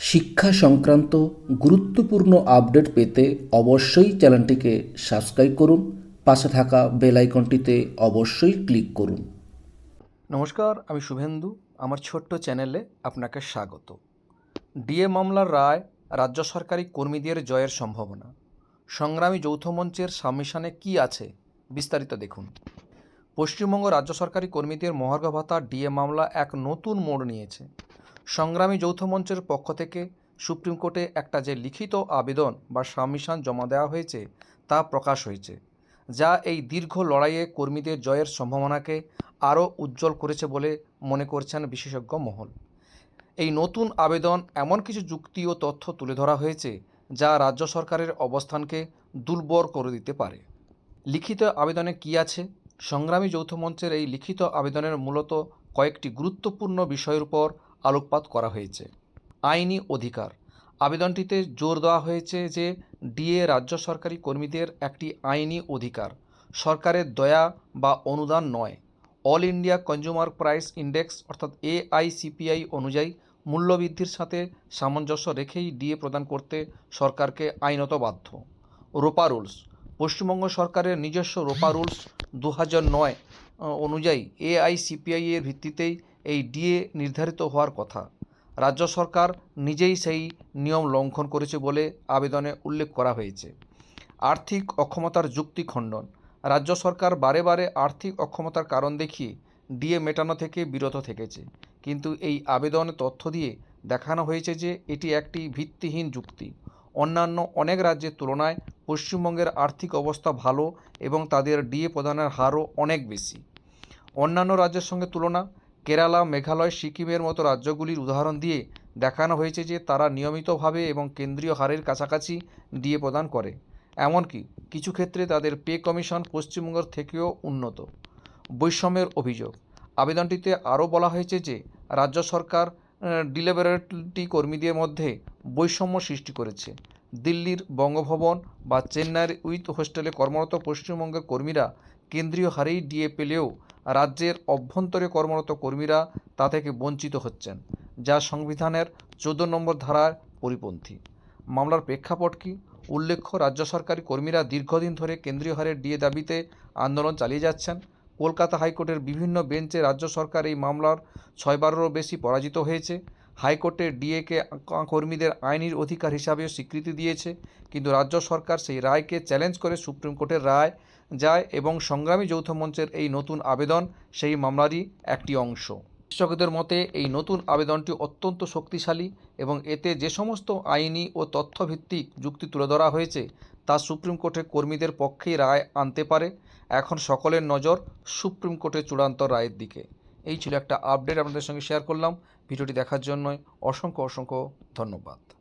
শিক্ষা সংক্রান্ত গুরুত্বপূর্ণ আপডেট পেতে অবশ্যই চ্যানেলটিকে সাবস্ক্রাইব করুন, পাশে থাকা বেল আইকনটিতে অবশ্যই ক্লিক করুন। নমস্কার, আমি শুভেন্দু, আমার ছোট্ট চ্যানেলে আপনাকে স্বাগত। ডিএ মামলার রায় রাজ্য সরকারি কর্মীদের জয়ের সম্ভাবনা। সংগ্রামী যৌথ মঞ্চের সাবমিশনে কি আছে বিস্তারিত দেখুন। পশ্চিমবঙ্গ রাজ্য সরকারি কর্মীদের মহার্ঘ ভাতা ডিএ মামলা এক নতুন মোড় নিয়েছে। সংগ্রামী যৌথ মঞ্চের পক্ষ থেকে সুপ্রিম কোর্টে একটা যে লিখিত আবেদন বা সাবমিশন জমা দেওয়া হয়েছে তা প্রকাশ হয়েছে, যা এই দীর্ঘ লড়াইয়ে কর্মীদের জয়ের সম্ভাবনাকে আরও উজ্জ্বল করেছে বলে মনে করছেন বিশেষজ্ঞ মহল। এই নতুন আবেদন এমন কিছু যুক্তি ও তথ্য তুলে ধরা হয়েছে, যা রাজ্য সরকারের অবস্থানকে দুর্বল করে দিতে পারে। লিখিত আবেদনে কি আছে? সংগ্রামী যৌথ মঞ্চের এই লিখিত আবেদনের মূলত কয়েকটি গুরুত্বপূর্ণ বিষয়ের উপর আলোকপাত করা হয়েছে। আইনি অধিকার। আবেদনটিতে জোর দেওয়া হয়েছে যে ডিএ রাজ্য সরকারি কর্মীদের একটি আইনি অধিকার। সরকারের দয়া বা অনুদান নয়। All India consumer price index অর্থাৎ এআইসিপিআই অনুযায়ী মূল্যবৃদ্ধির সাথে সামঞ্জস্য রেখেই ডিএ প্রদান করতে সরকারকে আইনত বাধ্য। রোপা রুলস। পশ্চিমবঙ্গ সরকারের নিজস্ব রোপা রুলস দু নয় অনুযায়ী এআইসিপিআই এর ভিত্তিতেই এই ডিএ নির্ধারিত হওয়ার কথা। রাজ্য সরকার নিজেই সেই নিয়ম লঙ্ঘন করেছে বলে আবেদনে উল্লেখ করা হয়েছে। আর্থিক অক্ষমতার যুক্তি খণ্ডন। রাজ্য সরকার বারে বারে আর্থিক অক্ষমতার কারণ দেখিয়ে ডিএ মেটানো থেকে বিরত থেকেছে। কিন্তু এই আবেদনে তথ্য দিয়ে দেখানো হয়েছে যে এটি একটি ভিত্তিহীন যুক্তি। অন্যান্য অনেক রাজ্যের তুলনায় পশ্চিমবঙ্গের আর্থিক অবস্থা ভালো এবং তাদের ডিএ প্রদানের হারও অনেক বেশি। অন্যান্য রাজ্যের সঙ্গে তুলনা কেরালা, মেঘালয়, সিকিমের মতো রাজ্যগুলির উদাহরণ দিয়ে দেখানো হয়েছে যে তারা নিয়মিতভাবে এবং কেন্দ্রীয় হারের কাছাকাছি ডিএ প্রদান করে। এমনকি কিছু ক্ষেত্রে তাদের পে কমিশন পশ্চিমবঙ্গের থেকেও উন্নত। বৈষম্যের অভিযোগ। আবেদনটিতে আরও বলা হয়েছে যে রাজ্য সরকার ডিলেবারেটরি কর্মীদের মধ্যে বৈষম্য সৃষ্টি করেছে। দিল্লির বঙ্গভবন বা চেন্নাইয়ের উইথ হোস্টেলে কর্মরত পশ্চিমবঙ্গের কর্মীরা কেন্দ্রীয় হারেই ডিএ পেলেও রাজ্যের অভ্যন্তরে কর্মরত কর্মীরা তা থেকে বঞ্চিত হচ্ছেন, যা সংবিধানের চোদ্দ নম্বর ধারার পরিপন্থী। মামলার প্রেক্ষাপট কি? উল্লেখ্য, রাজ্য সরকারি কর্মীরা দীর্ঘদিন ধরে কেন্দ্রীয় হারের ডিএ দাবিতে আন্দোলন চালিয়ে যাচ্ছেন। কলকাতা হাইকোর্টের বিভিন্ন বেঞ্চে রাজ্য সরকার এই মামলার ছয়বারেরও বেশি পরাজিত হয়েছে। হাইকোর্টে ডিএকে কর্মীদের আইনির অধিকার হিসাবে স্বীকৃতি দিয়েছে, কিন্তু রাজ্য সরকার সেই রায়কে চ্যালেঞ্জ করে সুপ্রিম কোর্টের রায় যায় এবং সংগ্রামী যৌথ মঞ্চের এই নতুন আবেদন, সেই মামলারই একটি অংশ। বিশেষজ্ঞদের মতে, এই নতুন আবেদনটি অত্যন্ত শক্তিশালী এবং এতে যে সমস্ত আইনি ও তথ্যভিত্তিক যুক্তি তুলে ধরা হয়েছে, তা সুপ্রিম কোর্টের কর্মীদের পক্ষেই রায় আনতে পারে। এখন সকলের নজর সুপ্রিম কোর্টের চূড়ান্ত রায়ের দিকে। এই ছিল একটা আপডেট আপনাদের সঙ্গে শেয়ার করলাম। ভিডিওটি দেখার জন্য অসংখ্য অসংখ্য ধন্যবাদ।